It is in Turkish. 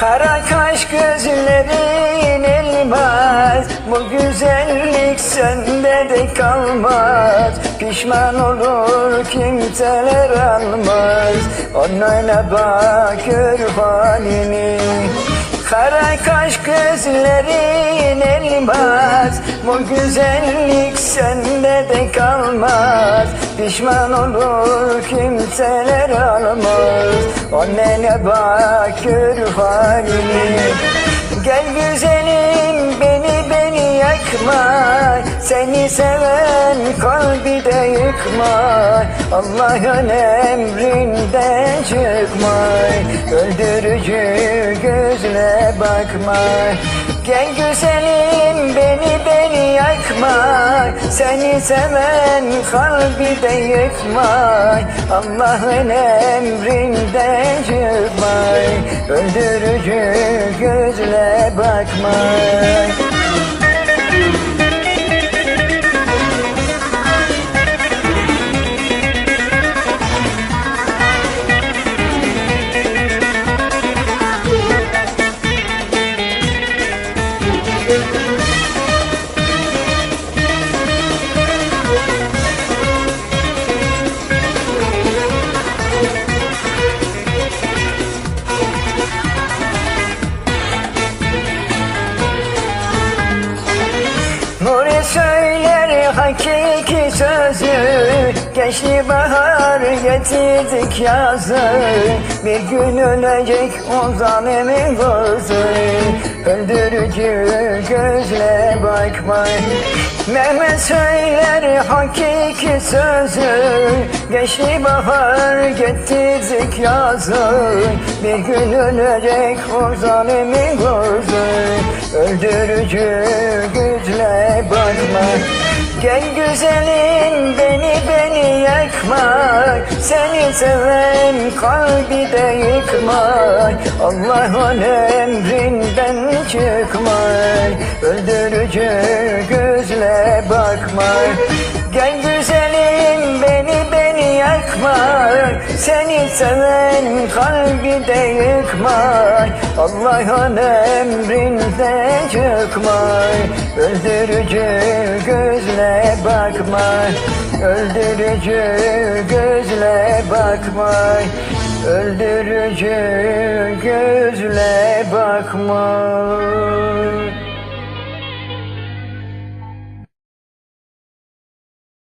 Kara kaş gözlerin elmas Bu güzellik sende de kalmaz. Pişman olur kimseler almaz. Onlara bakır halini Kara kaş gözlerin elmas Bu güzellik sende de kalmaz. Pişman olur kimseler almaz. Onlara bakır halini Gel güzelim beni beni yakma. Seni seven kalbi de yıkma. Allah'ın emrinden çıkma. Öldürücü gözle bakma. Gel güzelim beni yakma Seni seven kalbi de yıkma Allah'ın emrinden çıkma Öldürücü gözle bakma hakiki sözü Geçti bahar getirdik yazı. Bir gün ölecek o zalimin gözü Öldürücü gözle bakma Mehmet söyler hakiki sözü. Geçti bahar getirdik yazı. Bir gün ölecek o zalimin gözü Öldürücü güçle bakma. Gel güzelim beni beni yakma. Seni seven kalbi de yıkma. Allah'ın emrinden çıkma. Öldürücü gözle bakma Seni seven kalbi de yıkma Allah'ın emrinden çıkma Öldürücü gözle bakma Öldürücü gözle bakma Öldürücü gözle bakma